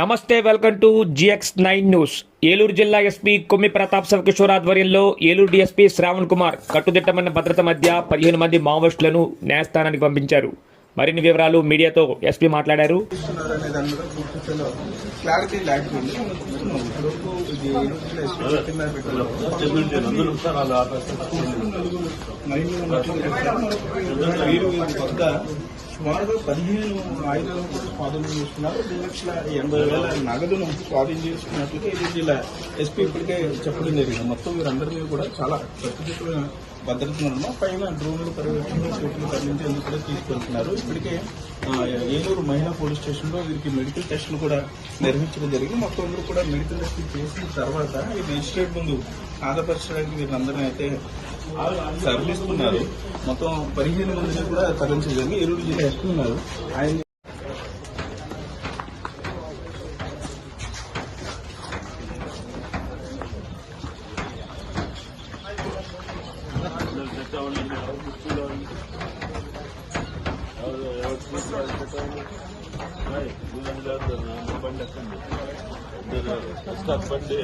నమస్తే welcome to GX nine news. Eluru జిల్లా SP కొమ్మి ప్రతాప్ శివకిషోర్ ఆధ్వర్యంలో ఏలూరు డిఎస్పీ శ్రావణ్ కుమార్ కట్టుదిట్టమైన భద్రత మధ్య పదిహేను మంది మావోయిస్టులను న్యాయస్థానానికి పంపించారు. మరిన్ని వివరాలు మీడియాతో ఎస్పీ మాట్లాడారు. చేస్తున్నారనే దాని సుమారుగా పదిహేను ఆయుధాలను కూడా స్వాధీనం చేసుకున్నారు. రెండు లక్షల ఎనభై వేల నగదును స్వాధీనం చేసుకున్నట్లుగా ఇది జిల్లా ఎస్పీ ఇప్పటికే చెప్పడం జరిగింది. మొత్తం వీరందరినీ కూడా చాలా కట్టుదిట్టమైన భద్రతను పైన డ్రోన్లు పర్యవేక్షణ కోర్టులు తరలించేందుకు కూడా తీసుకెళ్తున్నారు. ఇప్పటికే ఏలూరు మహిళా పోలీస్ స్టేషన్లో వీరికి మెడికల్ టెస్టులు కూడా నిర్వహించడం జరిగింది. మొత్తం కూడా మెడికల్ టెస్టులు చేసిన తర్వాత ఈ మెజిస్ట్రేట్ ముందు ఆధారపరచడానికి వీరందరినీ అయితే తరలిస్తున్నారు మొత్తం పదిహేను మందిని కూడా తరలించడం జరిగింది ఏలూరు జిల్లా ఎస్పీ ఉన్నారు ఆయన బండి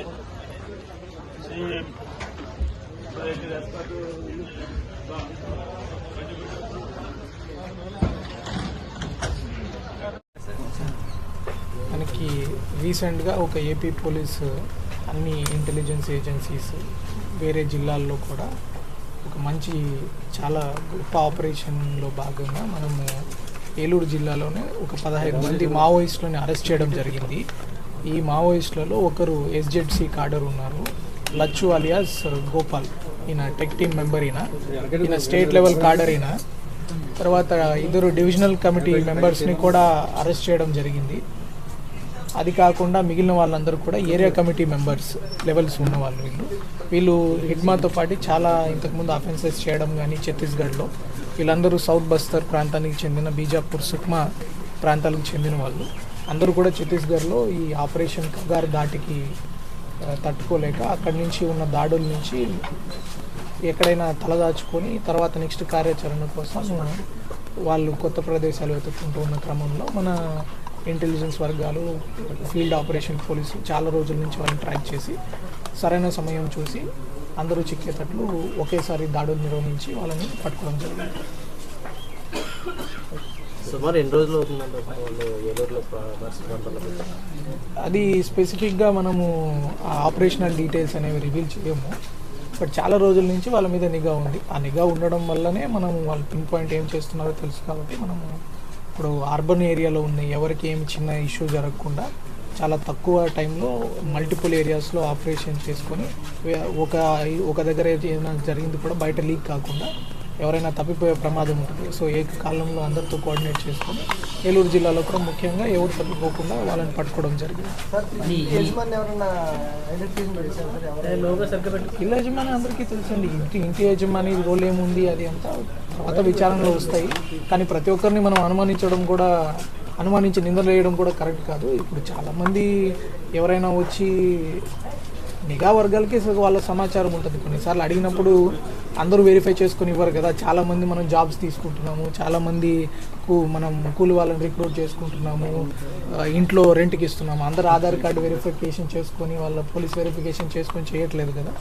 మనకి రీసెంట్గా ఒక ఏపీ పోలీస్ అన్ని ఇంటెలిజెన్స్ ఏజెన్సీస్ వేరే జిల్లాల్లో కూడా ఒక మంచి చాలా గొప్ప ఆపరేషన్లో భాగంగా మనము ఏలూరు జిల్లాలోనే ఒక పదహైదు మంది మావోయిస్టులని అరెస్ట్ చేయడం జరిగింది. ఈ మావోయిస్టులలో ఒకరు ఎస్జెడ్సి కాడర్ ఉన్నారు. Lachchu alias uh, Gopal. ఈయన టెక్ టీమ్ మెంబర్ ఈయన. ఈయన స్టేట్ లెవెల్ కార్డర్ ఈయన. తర్వాత ఇద్దరు డివిజనల్ కమిటీ మెంబర్స్ని కూడా అరెస్ట్ చేయడం జరిగింది. అది కాకుండా మిగిలిన వాళ్ళందరూ కూడా ఏరియా కమిటీ మెంబర్స్ లెవెల్స్ ఉన్న వాళ్ళు వీళ్ళు. వీళ్ళు హిడ్మాతో పాటు చాలా ఇంతకుముందు అఫెన్సెస్ చేయడం కానీ ఛత్తీస్గఢ్లో వీళ్ళందరూ సౌత్ బస్తర్ ప్రాంతానికి చెందిన బీజాపూర్ సుక్మా ప్రాంతాలకు చెందిన వాళ్ళు. అందరూ కూడా ఛత్తీస్గఢ్లో ఈ ఆపరేషన్ కగార్ ఘాటికి తట్టుకోలేక అక్కడి నుంచి ఉన్న దాడుల నుంచి ఎక్కడైనా తలదాచుకొని తర్వాత నెక్స్ట్ కార్యాచరణ కోసం వాళ్ళు కొత్త ప్రదేశాలు వెతుక్కుంటూ ఉన్న క్రమంలో మన ఇంటెలిజెన్స్ వర్గాలు ఫీల్డ్ ఆపరేషన్ పోలీసులు చాలా రోజుల నుంచి వాళ్ళని ట్రాక్ చేసి సరైన సమయం చూసి అందరూ చిక్కేటట్లు ఒకేసారి దాడులు నిర్వహించి వాళ్ళని పట్టుకోవడం జరిగింది. సుమారు ఎన్ని రోజులు అవుతుందండి అది స్పెసిఫిక్గా మనము ఆ ఆపరేషనల్ డీటెయిల్స్ అనేవి రివీల్ చేయము. బట్ చాలా రోజుల నుంచి వాళ్ళ మీద నిఘా ఉంది. ఆ నిఘా ఉండడం వల్లనే మనం వాళ్ళు పిన్ పాయింట్ ఏం చేస్తున్నారో తెలుసు కాబట్టి మనము ఇప్పుడు అర్బన్ ఏరియాలో ఉన్న ఎవరికి ఏమి చిన్న ఇష్యూ జరగకుండా చాలా తక్కువ టైంలో మల్టిపుల్ ఏరియాస్లో ఆపరేషన్ చేసుకొని ఒక ఒక దగ్గర ఏదైనా జరిగింది కూడా బయట లీక్ కాకుండా ఎవరైనా తప్పిపోయే ప్రమాదం ఉంటుంది. సో ఏ కాలంలో అందరితో కోఆర్డినేట్ చేసుకొని ఏలూరు జిల్లాలో కూడా ముఖ్యంగా ఎవరు తప్పిపోకుండా వాళ్ళని పట్టుకోవడం జరిగింది. ఇళ్ళ యజమాని అందరికీ తెలుసండి. ఇంటి ఇంటి యజమాని రోల్ ఏముంది అది అంతా తర్వాత విచారణలో వస్తాయి. కానీ ప్రతి ఒక్కరిని మనం అనుమానించడం కూడా అనుమానించి నిందలు వేయడం కూడా కరెక్ట్ కాదు. ఇప్పుడు చాలామంది ఎవరైనా వచ్చి నిఘా వర్గాలకి వాళ్ళ సమాచారం ఉంటుంది. కొన్నిసార్లు అడిగినప్పుడు అందరూ వెరిఫై చేసుకొని ఇవ్వరు కదా. చాలామంది మనం జాబ్స్ తీసుకుంటున్నాము. చాలామంది మనం కూలి వాళ్ళని రిక్రూట్ చేసుకుంటున్నాము. ఇంట్లో రెంట్కి ఇస్తున్నాము. అందరూ ఆధార్ కార్డు వెరిఫికేషన్ చేసుకొని వాళ్ళ పోలీస్ వెరిఫికేషన్ చేసుకొని చేయట్లేదు కదా.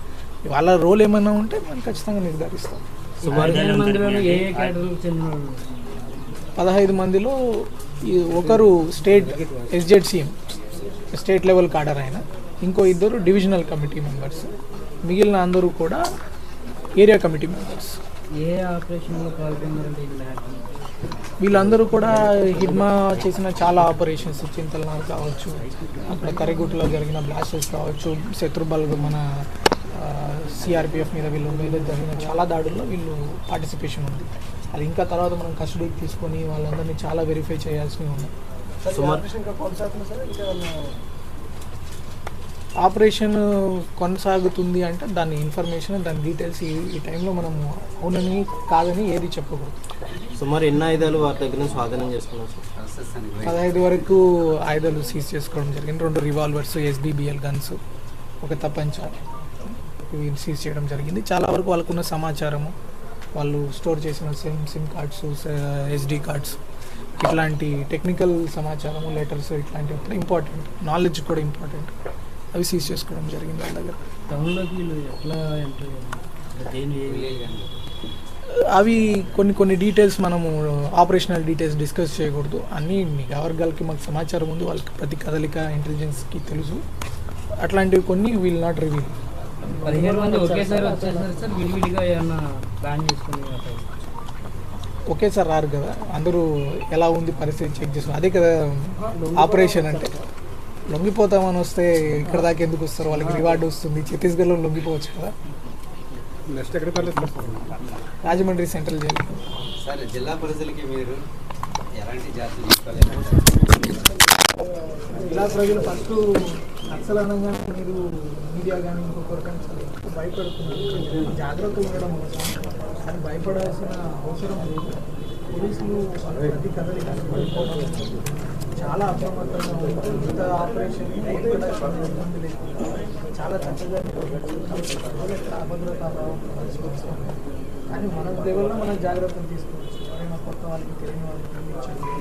వాళ్ళ రోల్ ఏమైనా ఉంటే మనం ఖచ్చితంగా నిర్ధారిస్తాం? పదహైదు మందిలో ఈ ఒకరు state SZCM state level cadre ఆయన. ఇంకో ఇద్దరు డివిజనల్ కమిటీ మెంబర్స్. మిగిలిన అందరూ కూడా ఏరియా కమిటీ మెంబర్స్. ఏ ఆపరేషన్లో వీళ్ళందరూ కూడా హిడ్మా చేసిన చాలా ఆపరేషన్స్ చింతలనాలు కావచ్చు అక్కడ కరిగుట్టలో జరిగిన బ్లాస్టెస్ కావచ్చు శత్రుబల్ మన సిఆర్పిఎఫ్ మీద వీళ్ళు మీద జరిగిన చాలా దాడుల్లో వీళ్ళు పార్టిసిపేషన్ ఉంది. అది ఇంకా తర్వాత మనం కస్టడీకి తీసుకొని వాళ్ళందరినీ చాలా వెరిఫై చేయాల్సి ఉంది ఆపరేషన్ కొనసాగుతుంది అంటే దాని ఇన్ఫర్మేషన్ దాని డీటెయిల్స్ ఈ టైంలో మనం అవునని కాదని ఏది చెప్పకూడదు. సుమారు ఎన్ని ఆయుధాలు వారి దగ్గర నుంచి స్వాధీనం చేసుకున్నారు పదహైదు వరకు ఆయుధాలు సీజ్ చేసుకోవడం జరిగింది. రెండు రివాల్వర్స్ ఎస్బీబిఎల్ గన్స్ ఒక తప్పంచ ఇవి సీజ్ చేయడం జరిగింది. చాలా వరకు వాళ్ళకున్న సమాచారము వాళ్ళు స్టోర్ చేసిన SIM SIM cards SD cards ఇట్లాంటి టెక్నికల్ సమాచారము లెటర్స్ ఇట్లాంటివి ఇంపార్టెంట్. నాలెడ్జ్ కూడా ఇంపార్టెంట్. అవి సీజ్ చేసుకోవడం జరిగింది వాళ్ళ దగ్గర. టౌన్లోకి వీళ్ళు ఎట్లా అవి కొన్ని కొన్ని డీటెయిల్స్ మనము ఆపరేషనల్ డీటెయిల్స్ డిస్కస్ చేయకూడదు. అన్నీ నిఘా వర్గాలకి మాకు సమాచారం ఉంది. వాళ్ళకి ప్రతి కదలిక ఇంటెలిజెన్స్కి తెలుసు. అట్లాంటివి కొన్ని వీల్ నాట్ రివీల్ ఒకేసారి రారు కదా. అందరూ ఎలా ఉంది పరిస్థితి చెక్ చేసుకుని అదే కదా ఆపరేషన్ అంటే. లొంగిపోతామని వస్తే ఇక్కడ దాకా ఎందుకు వస్తారు? వాళ్ళకి రివార్డు వస్తుంది. ఛత్తీస్గఢ్లో లొంగిపోవచ్చు కదా? నెక్స్ట్ ఎక్కడ రాజమండ్రి సెంట్రల్ జైలు. సరే జిల్లా పరిధులకి మీరు ఎలాంటి ఇలా ప్రజలు ఫస్ట్ నక్సల్ అనగానే మీరు మీడియా కానీ ఇంకొకరు కానీ చాలా ఎక్కువ భయపడుతున్నారు. జాగ్రత్తలు ఉండడం అవసరం. కానీ భయపడాల్సిన అవసరం లేదు. పోలీసులు ప్రతి పడిపోవడం చాలా అప్రమత్తంగా ఉంటారు. ఇంత ఆపరేషన్ చాలా చక్కగా నిర్వహించారు. ఎక్కడ అభద్రతా భావం కానీ మన లెవెల్లో మనం జాగ్రత్తలు తీసుకోవచ్చు. ఎవరైనా కొత్త వాళ్ళకి తెలియని వాళ్ళకి పంపించండి.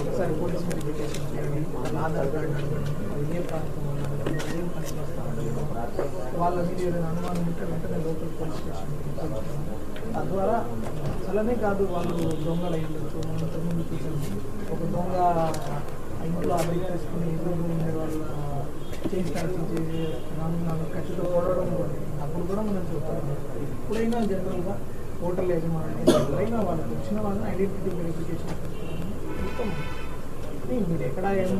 ఒకసారి పోలీస్ వెరిఫికేషన్ చేయండి. వాళ్ళ ఆధార్ కార్డు అడగండి వాళ్ళు ఏ ప్రాంతం ఏం పని చేస్తారంటే వాళ్ళ మీద ఏదైనా అనుమానం ఉంటే వెంటనే లోకల్ పోలీస్ స్టేషన్ తద్వారా అసలనే కాదు వాళ్ళు దొంగలు అయి ఉండొచ్చు. మనం తొమ్మిది చూసాము ఒక దొంగ ఆ ఇంట్లో అద్దెకి చేసుకుని ఇద్దరు ఉండే వాళ్ళు చేసి చేసి నన్ను నన్ను ఖచ్చితంగా కొడవడం అప్పుడు కూడా మనం చూస్తాం ఎప్పుడైనా జనరల్గా హోటల్ యజమాని ఎవరైనా వాళ్ళకి వచ్చిన వాళ్ళని ఐడెంటిటీ వెరిఫికేషన్ మొత్తం మీరు ఎక్కడ ఏమి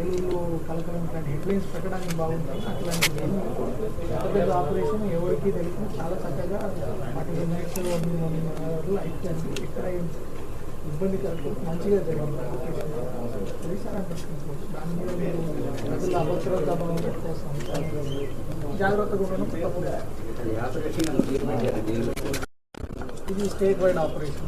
ఏలూరులో కలకలం ఇట్లాంటి హెడ్లైన్స్ పెట్టడానికి బాగుంటుంది అట్లాంటి ఏమి పెద్ద పెద్ద ఆపరేషన్ ఎవరికి తెలిసిన చాలా చక్కగా ఫార్టీ మినిట్స్ వన్ వన్ అవర్లో అయిపోయింది ఎక్కడ ఇబ్బంది కలుగు మంచిగా జరిగింది. ఆపరేషన్ పోలీసారు అనిపిస్తుంది దాని మీద మీరు ప్రజల అభద్రతా భావం పెట్టుకోవాల్సిన జాగ్రత్తగా ఉండడం. తప్పదు ఇది స్టేట్ వైడ్ ఆపరేషన్